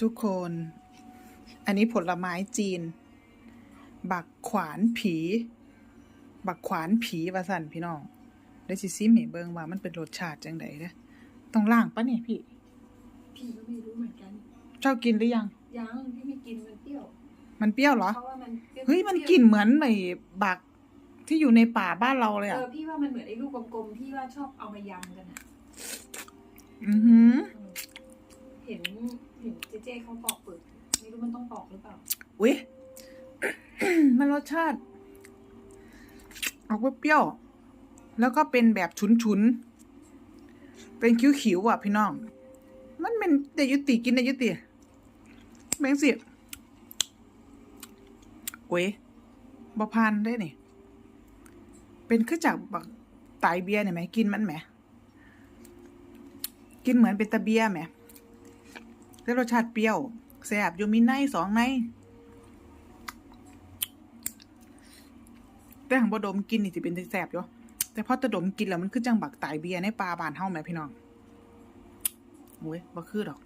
ทุกคน อันนี้ผลไม้จีน บักขวานผี บักขวานผีว่าสั่นพี่น้องได้สิซิมให้เบิ่งว่ามันเป็นรสชาติจังไดเด้อต้องล้างปะเนี่ยพี่ พี่ก็ไม่รู้เหมือนกันเจ้ากินหรือยัง ยังพี่ไม่กินมันเปรี้ยว มันเปรี้ยวเหรอ เพราะว่ามันปรี้วเฮ้ยมันกลิ่นเหมือนไอ้บักที่อยู่ในป่าบ้านเราเลยเออะ อพี่ว่ามันเหมือนไอ้ลูกกลมๆที่ว่าชอบเอามายำกันอะ อือหือเห็น เจเจเขาปอกเปลือกไม่รู้มันต้องปอกหรือเปล่า อุ้ยมันรสชาติ ออกเปรี้ยว แล้วก็เป็นแบบฉุนๆ เป็นคิ้วๆอะพี่น้อง มันเป็นเดยุติกินเดยุติแบงสิโอ้ยบพานได้นี่ เป็นคือจากบักไตายเบียร์เนี่ยไหมกินมันไหม กินเหมือนเป็นตะเบียร์ไหม แต่รสชาติเปรี้ยวแสบอยู่มีในสองในแต่หังบดมกินนี่สิเป็นแสบอยู่แต่พอตะดมกินแล้วมันคือจังบักไตายเบียร์ในปลาบานเฮาแหมพี่น้องโอ้ยบ่คือดอก